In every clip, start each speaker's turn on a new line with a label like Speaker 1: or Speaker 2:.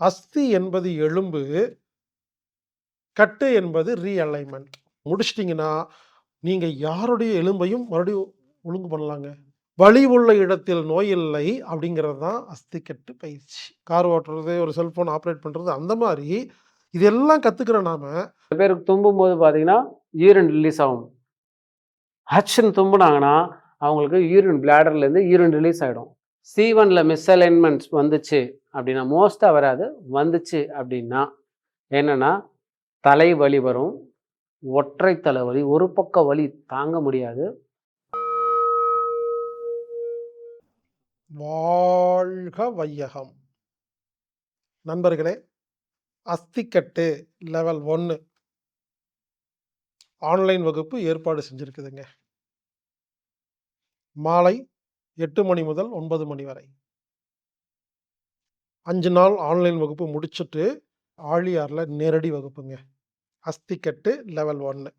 Speaker 1: அஸ்தி என்பது எலும்பு கட்டு என்பது ரீஅலைன்மெண்ட் முடிச்சிட்டிங்கன்னா நீங்கள் யாருடைய எலும்பையும் மறுபடியும் ஒழுங்கு பண்ணலாங்க. வலி உள்ள இடத்தில் நோய் இல்லை அப்படிங்கிறது தான் அஸ்தி கட்டு பயிற்சி. கார் ஓட்டுறது ஒரு செல்ஃபோன் ஆப்ரேட் பண்ணுறது அந்த மாதிரி இதெல்லாம் கற்றுக்கிற நாம
Speaker 2: சில பேருக்கு தும்பும் போது பார்த்தீங்கன்னா யூரின் ரிலீஸ் ஆகும் ஹச்சுன்னு தும்புனாங்கன்னா அவங்களுக்கு யூரின் பிளாடர்லேருந்து யூரின் ரிலீஸ் ஆகிடும் சி ஒனில் மிஸ்அலைன்மெண்ட்ஸ் வந்துச்சு அப்படின்னா மோஸ்ட்டாக வராது. வந்துச்சு அப்படின்னா என்னென்னா தலை வலி வரும். ஒற்றை தலைவலி ஒரு பக்க வலி தாங்க முடியாது.
Speaker 1: வாழ்க வையகம். நண்பர்களே அஸ்திக்கட்டு லெவல் ஒன்று ஆன்லைன் வகுப்பு ஏற்பாடு செஞ்சுருக்குதுங்க. மாலை எட்டு மணி முதல் ஒன்பது மணி வரை. அஞ்சு நாள் ஆன்லைன் வகுப்பு முடிச்சுட்டு ஆழியாரில் நேரடி வகுப்புங்க. அஸ்திக்கட்டு லெவல் ஒன்று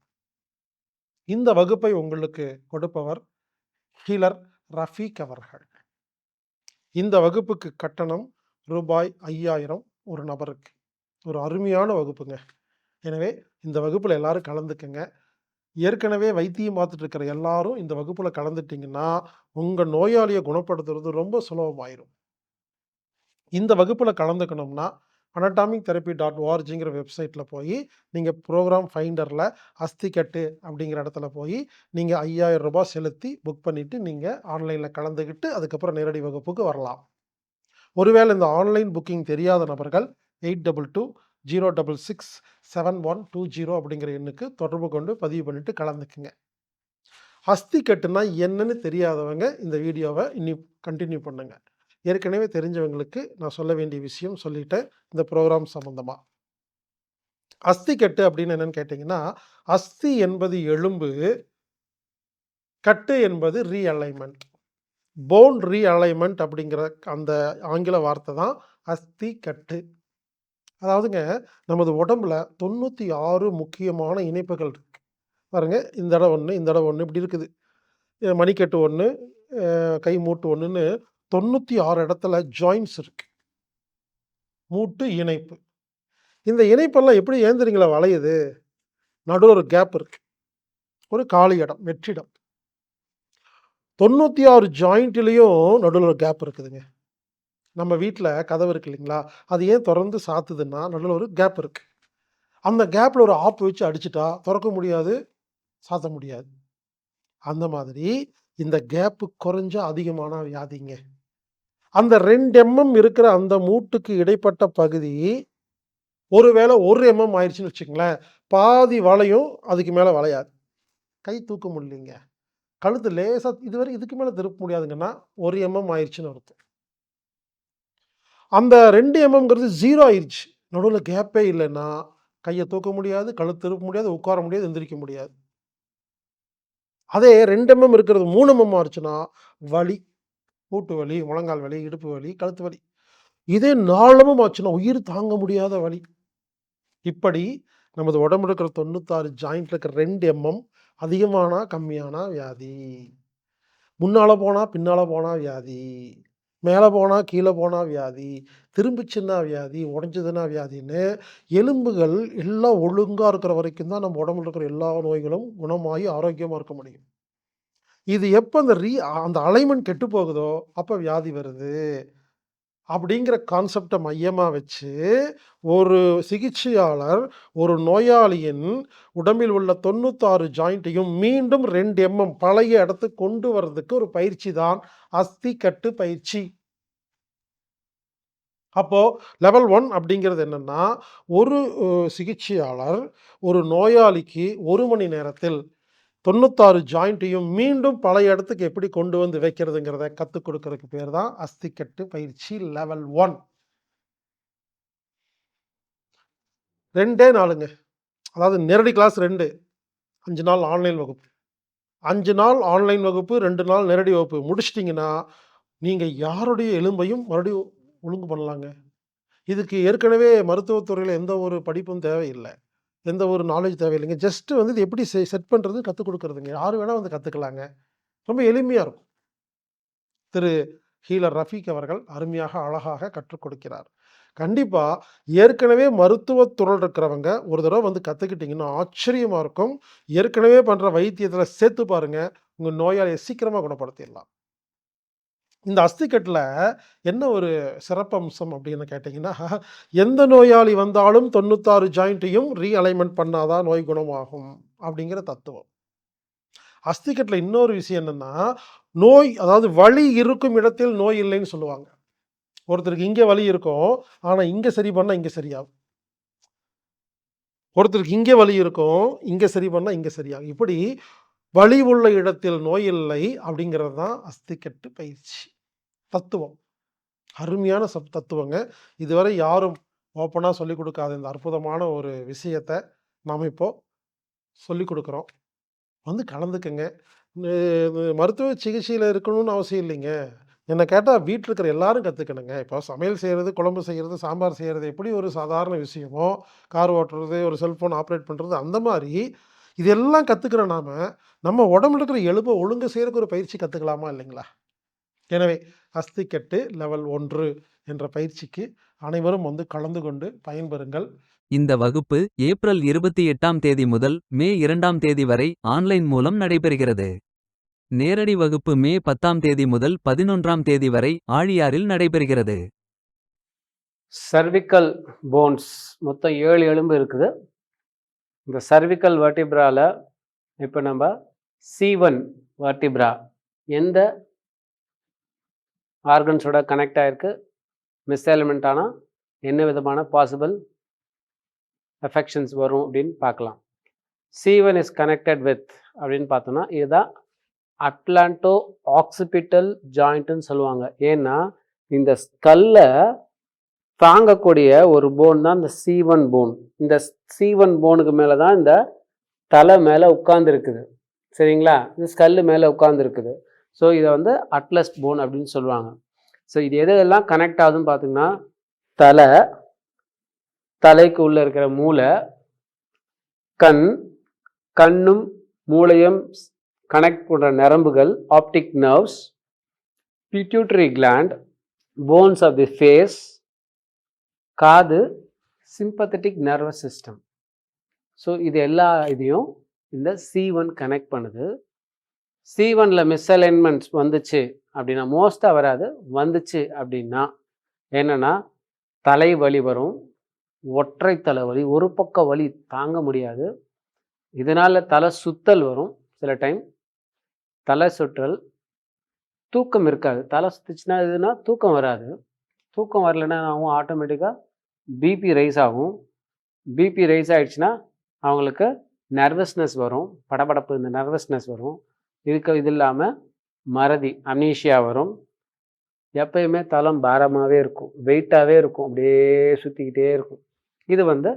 Speaker 1: இந்த வகுப்பை உங்களுக்கு கொடுப்பவர் ஹீலர் ரஃபீக் அவர்கள். இந்த வகுப்புக்கு கட்டணம் ரூபாய் ஐயாயிரம் ஒரு நபருக்கு. ஒரு அருமையான வகுப்புங்க. எனவே இந்த வகுப்பில் எல்லாரும் கலந்துக்கங்க. ஏற்கனவே வைத்தியம் பார்த்துட்டு இருக்கிற எல்லாரும் இந்த வகுப்பில் கலந்துட்டிங்கன்னா உங்கள் நோயாளியை குணப்படுத்துறது ரொம்ப சுலபமாயிரும். இந்த வகுப்பில் கலந்துக்கணும்னா அனட்டாமிக் தெரப்பி டாட் ஓஆர்ஜிங்கிற வெப்சைட்டில் போய் நீங்கள் ப்ரோக்ராம் ஃபைண்டரில் அஸ்திக்கட்டு அப்படிங்கிற இடத்துல போய் நீங்கள் ஐயாயிரம் ரூபாய் செலுத்தி புக் பண்ணிவிட்டு நீங்கள் ஆன்லைனில் கலந்துக்கிட்டு அதுக்கப்புறம் நேரடி வகுப்புக்கு வரலாம். ஒருவேளை இந்த ஆன்லைன் புக்கிங் தெரியாத நபர்கள் eight double two zero double six seven one two zero அப்படிங்கிற எண்ணுக்கு தொடர்பு கொண்டு பதிவு பண்ணிவிட்டு கலந்துக்குங்க. அஸ்தி கட்டுனா என்னன்னு தெரியாதவங்க இந்த வீடியோவை இன்னி கண்டினியூ பண்ணுங்க. ஏற்கனவே தெரிஞ்சவங்களுக்கு நான் சொல்ல வேண்டிய விஷயம் சொல்லிட்டேன். இந்த ப்ரோக்ராம் சம்மந்தமாக அஸ்தி கட்டு அப்படின்னு என்னன்னு கேட்டிங்கன்னா அஸ்தி என்பது எலும்பு கட்டு என்பது ரீஅலைன்மெண்ட் போன் ரீஅலைன்மெண்ட் அப்படிங்கிற அந்த ஆங்கில வார்த்தை தான் அஸ்தி கட்டு. அதாவதுங்க நமது உடம்புல தொண்ணூற்றி ஆறு முக்கியமான இணைப்புகள் இருக்குது பாருங்கள் இந்த இடம் ஒன்று இந்த இடம் ஒன்று இப்படி இருக்குது. மணிக்கட்டு ஒன்று கை மூட்டு ஒன்றுன்னு தொண்ணூற்றி ஆறு இடத்துல ஜாயின்ஸ் இருக்குது மூட்டு இணைப்பு. இந்த இணைப்பெல்லாம் எப்படி ஏந்திரிங்களா வளையுது. நடுவில் ஒரு கேப் இருக்கு. ஒரு காலி இடம் வெற்றிடம் தொண்ணூற்றி ஆறு ஜாயிண்ட்லேயும் நடுவில் ஒரு கேப் இருக்குதுங்க. நம்ம வீட்டில் கதவு இருக்கு இல்லைங்களா? அது ஏன் திறந்து சாத்துதுன்னா நடுவில் ஒரு கேப் இருக்குது அந்த கேப்பில் ஒரு ஆப்பு வச்சு அடிச்சிட்டா திறக்க முடியாது. சாத்த முடியாது. அந்த மாதிரி இந்த கேப்பு குறைஞ்ச அதிகமான வியாதிங்க. அந்த ரெண்டு எம்எம் இருக்கிற அந்த மூட்டுக்கு இடைப்பட்ட பகுதி ஒருவேளை ஒரு எம்எம் ஆயிடுச்சுன்னு வச்சுங்களேன் பாதி வளையும் அதுக்கு மேலே வளையாது. கை தூக்க முடியலைங்க. கழுத்து லேசாக இதுவரை இதுக்கு மேலே திருப்ப முடியாதுங்கன்னா ஒரு எம்எம் ஆயிடுச்சுன்னு அர்த்தம். அந்த ரெண்டு எம்எம்ங்கிறது ஜீரோ ஆயிடுச்சு நடுவில் கேப்பே இல்லைன்னா கையை தூக்க முடியாது கழுத்து திருப்ப முடியாது உட்கார முடியாது எந்திரிக்க முடியாது. அதே ரெண்டு எம்எம் இருக்கிறது மூணு எம்எம் ஆச்சுன்னா வலி மூட்டு வலி முழங்கால் வலி இடுப்பு வலி கழுத்து வலி. இதே நாளமும் ஆச்சுன்னா உயிர் தாங்க முடியாத வலி. இப்படி நமது உடம்புல இருக்கிற தொண்ணூத்தாறு ஜாயிண்ட்ல இருக்கிற ரெண்டு எம்எம் அதிகமானா கம்மியானா வியாதி. முன்னால போனா பின்னால போனா வியாதி. மேலே போனால் கீழே போனால் வியாதி திரும்பிச்சுன்னா வியாதி உடஞ்சதுன்னா வியாதின்னு எலும்புகள் எல்லாம் ஒழுங்காக இருக்கிற வரைக்கும் தான் நம்ம உடம்புல இருக்கிற எல்லா நோய்களும் குணமாகி ஆரோக்கியமாக இருக்க முடியும். இது எப்போ அந்த ரீ அந்த அலைமெண்ட் கெட்டு போகுதோ அப்போ வியாதி வருது. அப்படிங்கிற கான்செப்டை மையமாக வச்சு ஒரு சிகிச்சையாளர் ஒரு நோயாளியின் உடம்பில் உள்ள தொண்ணூத்தாறு ஜாயிண்ட்டையும் மீண்டும் ரெண்டு எம்எம் பழைய இடத்துக்கு கொண்டு வர்றதுக்கு ஒரு பயிற்சி தான் அஸ்தி கட்டு பயிற்சி. அப்போது லெவல் ஒன் அப்படிங்கிறது என்னென்னா ஒரு சிகிச்சையாளர் ஒரு நோயாளிக்கு ஒரு மணி நேரத்தில் தொண்ணூத்தாறு ஜாயிண்ட்டையும் மீண்டும் பழைய இடத்துக்கு எப்படி கொண்டு வந்து வைக்கிறதுங்கிறத கற்றுக் கொடுக்கறதுக்கு பேர் தான் அஸ்திக்கட்டு பயிற்சி லெவல் ஒன் ரெண்டே நாளுங்க. அதாவது நேரடி கிளாஸ் ரெண்டு. அஞ்சு நாள் ஆன்லைன் வகுப்பு. அஞ்சு நாள் ஆன்லைன் வகுப்பு ரெண்டு நாள் நேரடி வகுப்பு. முடிச்சிட்டிங்கன்னா நீங்கள் யாருடைய எலும்பையும் மறுபடியும் ஒழுங்கு பண்ணலாங்க. இதுக்கு ஏற்கனவே மருத்துவத்துறையில் எந்த ஒரு படிப்பும் தேவையில்லை. எந்த ஒரு நாலேஜ் தேவையில்லைங்க. ஜஸ்ட்டு வந்து இது எப்படி செட் பண்ணுறது கற்றுக் கொடுக்குறதுங்க. யார் வேணால் வந்து கற்றுக்கலாங்க ரொம்ப எளிமையாக இருக்கும். திரு ஹீலர் ரஃபீக் அவர்கள் அருமையாக அழகாக கற்றுக் கொடுக்கிறார். கண்டிப்பாக ஏற்கனவே மருத்துவத்துறையில் இருக்கிறவங்க ஒரு தடவை வந்து கற்றுக்கிட்டிங்கன்னா ஆச்சரியமாக இருக்கும். ஏற்கனவே பண்ணுற வைத்தியத்தில் சேர்த்து பாருங்கள் உங்கள் நோயாளியை சீக்கிரமாக குணப்படுத்திடலாம். இந்த அஸ்திக்கட்டில் என்ன ஒரு சிறப்பம்சம் அப்படின்னு கேட்டிங்கன்னா எந்த நோயாளி வந்தாலும் தொண்ணூத்தாறு ஜாயிண்ட்டையும் ரீஅலைன்மெண்ட் பண்ணாதான் நோய் குணமாகும் அப்படிங்கிற தத்துவம். அஸ்திக்கட்டில் இன்னொரு விஷயம் என்னென்னா நோய் அதாவது வலி இருக்கும் இடத்தில் நோய் இல்லைன்னு சொல்லுவாங்க. ஒருத்தருக்கு இங்கே வலி இருக்கும் ஆனால் இங்கே சரி பண்ணால் இங்கே சரியாகும். ஒருத்தருக்கு இங்கே வலி இருக்கும் இங்கே சரி பண்ணால் இங்கே சரியாகும். இப்படி வழி உள்ள இடத்தில் நோய் இல்லை அப்படிங்கிறது தான் அஸ்திக்கட்டு பயிற்சி. தத்துவம். அருமையான சப் தத்துவங்க. இதுவரை யாரும் ஓப்பனாக சொல்லிக் கொடுக்காத இந்த அற்புதமான ஒரு விஷயத்தை நாம் இப்போ சொல்லிக் கொடுக்குறோம். வந்து கலந்துக்கங்க. மருத்துவ சிகிச்சையில் இருக்கணும்னு அவசியம் இல்லைங்க. என்னை கேட்டால் வீட்டில் இருக்கிற எல்லாரும் கற்றுக்கணுங்க இப்போ சமையல் செய்கிறது குழம்பு செய்கிறது சாம்பார் செய்கிறது எப்படி ஒரு சாதாரண விஷயமோ கார் ஓட்டுறது ஒரு செல்ஃபோன் ஆப்ரேட் பண்ணுறது அந்த மாதிரி இதெல்லாம் கற்றுக்கிற நாம நம்ம உடம்புல இருக்கிற எலும்பை ஒழுங்கு செய்யறதுக்கு ஒரு பயிற்சி கற்றுக்கலாமா இல்லைங்களா? எனவே அஸ்திக்கட்டு லெவல் ஒன்று என்ற பயிற்சிக்கு அனைவரும் வந்து கலந்து கொண்டு பயன்பெறுங்கள்.
Speaker 3: இந்த வகுப்பு ஏப்ரல் இருபத்தி எட்டாம் தேதி முதல் மே இரண்டாம் தேதி வரை ஆன்லைன் மூலம் நடைபெறுகிறது. நேரடி வகுப்பு மே பத்தாம் தேதி முதல் பதினொன்றாம் தேதி வரை ஆழியாரில் நடைபெறுகிறது.
Speaker 2: சர்விக்கல் போன்ஸ் மொத்தம் ஏழு எலும்பு இருக்குது. இந்த சர்விக்கல் வர்டிப்ராவில் இப்போ நம்ம சி ஒன் வர்டிப்ரா எந்த ஆர்கன்ஸோட கனெக்ட் ஆகிருக்கு மிஸ் எலிமெண்ட் ஆனால் என்ன விதமான பாசிபிள் எஃபெக்ஷன்ஸ் வரும் அப்படின்னு பார்க்கலாம். C one is connected with அப்படின்னு பார்த்தோம்னா இதுதான் அட்லாண்டோ ஆக்சிபிட்டல் ஜாயிண்ட்டுன்னு சொல்லுவாங்க. ஏன்னா இந்த ஸ்கல்லை தாங்கக்கூடிய ஒரு போன் தான் இந்த சீவன் போன் இந்த சீவன் போனுக்கு மேலே தான் இந்த தலை மேலே உட்கார்ந்துருக்குது. சரிங்களா? இந்த ஸ்கல்லு மேலே உட்கார்ந்துருக்குது. ஸோ இதை வந்து அட்லஸ் போன் அப்படின்னு சொல்லுவாங்க. ஸோ இது எது எதெல்லாம் கனெக்ட் ஆகுதுன்னு பார்த்தீங்கன்னா தலை தலைக்கு உள்ளே இருக்கிற மூளை கண் கண்ணும் மூளையும் கனெக்ட் பண்ணுற நரம்புகள் optic nerves pituitary gland bones of the face காது சிம்பத்தட்டிக் நர்வஸ் சிஸ்டம் ஸோ இது எல்லா இதையும் இந்த சி ஒன் கனெக்ட் பண்ணுது. சி ஒனில் மிஸ்அலைன்மெண்ட்ஸ் வந்துச்சு அப்படின்னா மோஸ்ட்டாக வராது. வந்துச்சு அப்படின்னா என்னென்னா தலை வலி வரும் ஒற்றை தலை வலி ஒரு பக்க வலி தாங்க முடியாது. இதனால் தலை சுத்தல் வரும் சில டைம் தலை சுற்றல் தூக்கம் இருக்காது. தலை சுத்துச்சுன்னா எதுனா தூக்கம் வராது. தூக்கம் வரலைன்னா ஆகும் ஆட்டோமேட்டிக்காக பிபி ரைஸ் ஆகும். பிபி ரைஸ் ஆகிடுச்சுன்னா அவங்களுக்கு நர்வஸ்னஸ் வரும். படபடப்பு இந்த நர்வஸ்னஸ் வரும். இதுக்கு இது இல்லாமல் மறதி அம்னீஷியா வரும். எப்பயுமே தலம் பாரமாகவே இருக்கும். வெயிட்டாகவே இருக்கும். அப்படியே சுற்றிக்கிட்டே இருக்கும். இது வந்து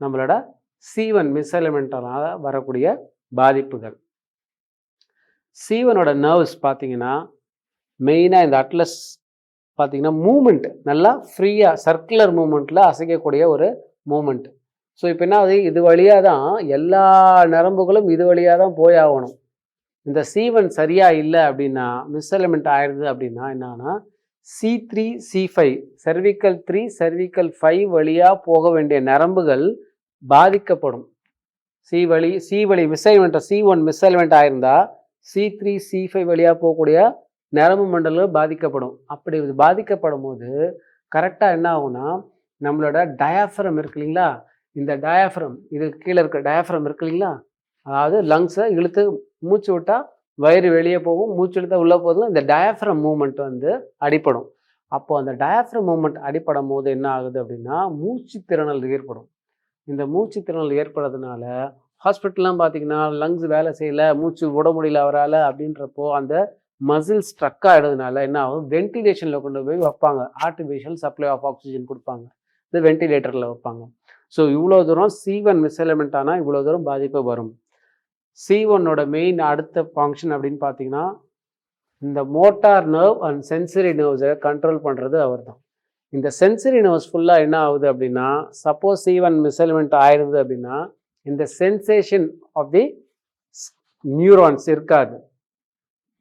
Speaker 2: நம்மளோட சீவன் மிஸ்அலிமெண்டலாக வரக்கூடிய பாதிப்புகள். சீவனோட நர்வ்ஸ் பார்த்தீங்கன்னா மெயினாக இந்த அட்லஸ் பார்த்தீங்கன்னா மூமெண்ட் நல்லா ஃப்ரீயாக சர்க்குலர் மூமெண்ட்டில் அசைக்கக்கூடிய ஒரு மூமெண்ட் ஸோ இப்போ என்ன ஆகுது? இது வழியாக தான் எல்லா நரம்புகளும் இது வழியாக தான் போய் ஆகணும். இந்த சீவன் சரியாக இல்லை அப்படின்னா மிஸ்அலிமெண்ட் ஆயிடுது அப்படின்னா என்னன்னா C three C five cervical three cervical five வழியாக போக வேண்டிய நரம்புகள் பாதிக்கப்படும். சி வழி சி வழி மிஸ்அலிமெண்ட் சி ஒன் மிஸ்அலிமெண்ட் ஆயிருந்தா சி த்ரீ சி ஃபைவ் வழியாக போகக்கூடிய நரம்பு மண்டலம் பாதிக்கப்படும். அப்படி இது பாதிக்கப்படும் போது கரெக்டாக என்ன ஆகும்னா நம்மளோட டயாஃப்ரம் இருக்கு இல்லைங்களா? இந்த டயாஃப்ரம் இது கீழே இருக்க டயாஃப்ரம் இருக்கு இல்லைங்களா? அதாவது லங்ஸை இழுத்து மூச்சு விட்டால் வயிறு வெளியே போகும் மூச்சு இழுத்தா உள்ளே போதும் இந்த டயாஃப்ரம் மூமெண்ட் வந்து அடிப்படும். அப்போது அந்த டயாஃப்ரம் மூமெண்ட் அடிப்படும் போது என்ன ஆகுது அப்படின்னா மூச்சு திறனல் ஏற்படும். இந்த மூச்சு திறனல் ஏற்படுறதுனால ஹாஸ்பிட்டல்லாம் பார்த்தீங்கன்னா லங்ஸ் வேலை செய்யல மூச்சு விட முடியல அவரால் அப்படின்றப்போ அந்த மசில் ஸ்ட்ரக் ஆகிடுறதுனால என்ன ஆகும்? வென்டிலேஷனில் கொண்டு போய் வைப்பாங்க. ஆர்டிஃபிஷியல் சப்ளை ஆஃப் ஆக்சிஜன் கொடுப்பாங்க. இது வென்டிலேட்டரில் வைப்பாங்க. ஸோ இவ்வளோ தூரம் சி ஒன் மிஸ்எலமெண்ட் ஆனால் இவ்வளோ தூரம் பாதிப்பு வரும். சி ஒன்னோட மெயின் அடுத்த ஃபங்க்ஷன் அப்படின்னு பார்த்தீங்கன்னா இந்த மோட்டார் நர்வ் அண்ட் சென்சரி நர்வ்ஸை கண்ட்ரோல் பண்ணுறது அவர் தான் இந்த சென்சரி நர்வ்ஸ் ஃபுல்லாக என்ன ஆகுது அப்படின்னா சப்போஸ் சி ஒன் மிஸ்எலிமெண்ட் ஆயிருது அப்படின்னா இந்த சென்சேஷன் ஆஃப் தி நியூரான்ஸ் இருக்காது.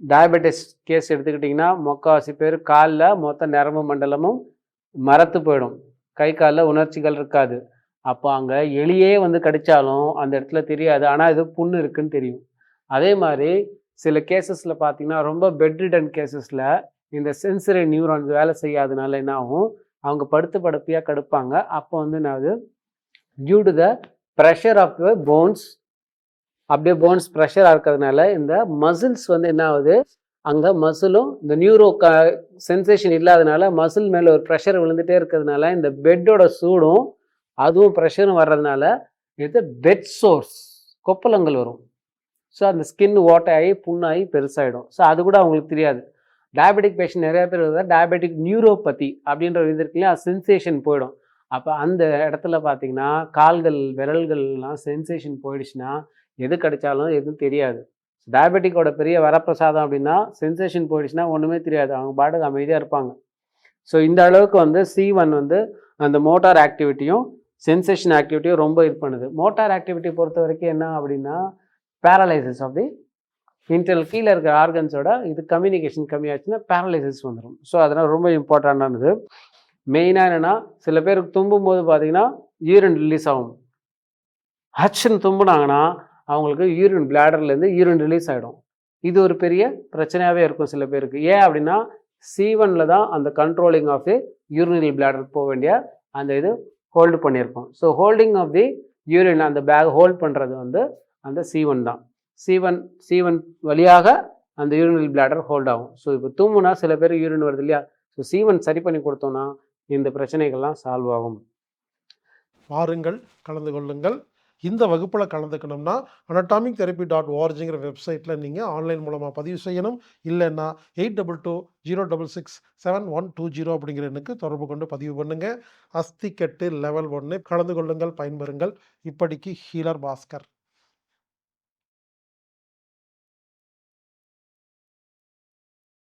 Speaker 2: டயபெட்டிஸ் கேஸ் எடுத்துக்கிட்டிங்கன்னா முக்கால்வாசி பேர் காலில் மொத்த நரம்பு மண்டலமும் மரத்து போயிடும். கை காலில் உணர்ச்சிகள் இருக்காது. அப்போ அங்கே எலியே வந்து கடித்தாலும் அந்த இடத்துல தெரியாது. ஆனால் இது புண்ணு இருக்குன்னு தெரியும். அதே மாதிரி சில கேசஸில் பார்த்தீங்கன்னா ரொம்ப பெட்ரிடன் கேசஸில் இந்த சென்சரி நியூரான்ஸ் வேலை செய்யாதனால என்ன ஆகும்? அவங்க படுத்து படுப்பையாக கடுப்பாங்க. அப்போ வந்து நான் அது due to the pressure of the bones அப்படியே போன்ஸ் ப்ரெஷராக இருக்கிறதுனால இந்த மசில்ஸ் வந்து என்ன ஆகுது? அங்கே மசிலும் இந்த நியூரோ க சென்சேஷன் இல்லாதனால மசில் மேலே ஒரு ப்ரெஷர் விழுந்துட்டே இருக்கிறதுனால இந்த பெட்டோட சூடும் அதுவும் ப்ரெஷரும் வர்றதுனால இது பெட் சோர்ஸ் கொப்பளங்கள் வரும். ஸோ அந்த ஸ்கின் ஓட்டையாகி புண்ணாகி பெருசாகிடும் ஸோ அது கூட அவங்களுக்கு தெரியாது. டயபெட்டிக் பேஷண்ட் நிறையா பேர் இருந்தால் டயபெட்டிக் நியூரோபதி அப்படின்ற இது இருக்குல்லையா சென்சேஷன் போயிடும். அப்போ அந்த இடத்துல பார்த்தீங்கன்னா கால்கள் விரல்கள்லாம் சென்சேஷன் போயிடுச்சுன்னா எது கிடைச்சாலும் எதுவும் தெரியாது. டயபெட்டிக்கோட பெரிய வரப்பிரசாதம் அப்படின்னா சென்சேஷன் போயிடுச்சுன்னா ஒன்றுமே தெரியாது. அவங்க பாட்டுக்கு அமைதியாக இருப்பாங்க. ஸோ இந்த அளவுக்கு வந்து சி ஒன் வந்து அந்த மோட்டார் ஆக்டிவிட்டியும் சென்சேஷன் ஆக்டிவிட்டியும் ரொம்ப இது பண்ணுது. மோட்டார் ஆக்டிவிட்டி பொறுத்த வரைக்கும் என்ன அப்படின்னா பேரலைசிஸ் ஆஃப் தி இன்டெல் கீழே இருக்கிற ஆர்கன்ஸோட இது கம்யூனிகேஷன் கம்மியாச்சுன்னா பேரலைசிஸ் வந்துடும் ஸோ அதனால் ரொம்ப இம்பார்ட்டண்டானது மெயினாக என்னென்னா சில பேருக்கு தும்பும் போது பார்த்தீங்கன்னா யூரின் ரிலீஸ் ஆகும் ஹச்சுன்னு தும்புனாங்கன்னா அவங்களுக்கு யூரின் பிளாடர்லேருந்து யூரின் ரிலீஸ் ஆகிடும் இது ஒரு பெரிய பிரச்சனையாகவே இருக்கும் சில பேருக்கு. ஏன் அப்படின்னா சீவனில் தான் அந்த controlling of the urinary bladder போக வேண்டிய அந்த இது ஹோல்டு பண்ணியிருக்கோம். So holding of the urine அந்த பேக் ஹோல்ட் பண்ணுறது வந்து அந்த சீவன் தான். சீவன் சீவன் வழியாக அந்த யூரினரி பிளாடர் ஹோல்ட் ஆகும். ஸோ இப்போ தூங்குனா சில பேர் யூரின் வருது இல்லையா? ஸோ சீவன் சரி பண்ணி கொடுத்தோம்னா இந்த பிரச்சனைகள்லாம் சால்வ் ஆகும்.
Speaker 1: வாருங்கள் கலந்து கொள்ளுங்கள். இந்த வகுப்பில் கலந்துக்கணும்னா அனட்டாமிக் தெரப்பி டாட் ஓஆர்ஜிங்கிற வெப்சைட்டில் நீங்கள் ஆன்லைன் மூலமாக பதிவு செய்யணும். இல்லைன்னா eight double two zero double six seven one two zero அப்படிங்கிற எண்ணுக்கு தொடர்பு கொண்டு பதிவு பண்ணுங்கள் அஸ்திக்கட்டு லெவல் ஒன்று கலந்து கொள்ளுங்கள் பயன்பெறுங்கள். இப்படிக்கு ஹீலர் பாஸ்கர்.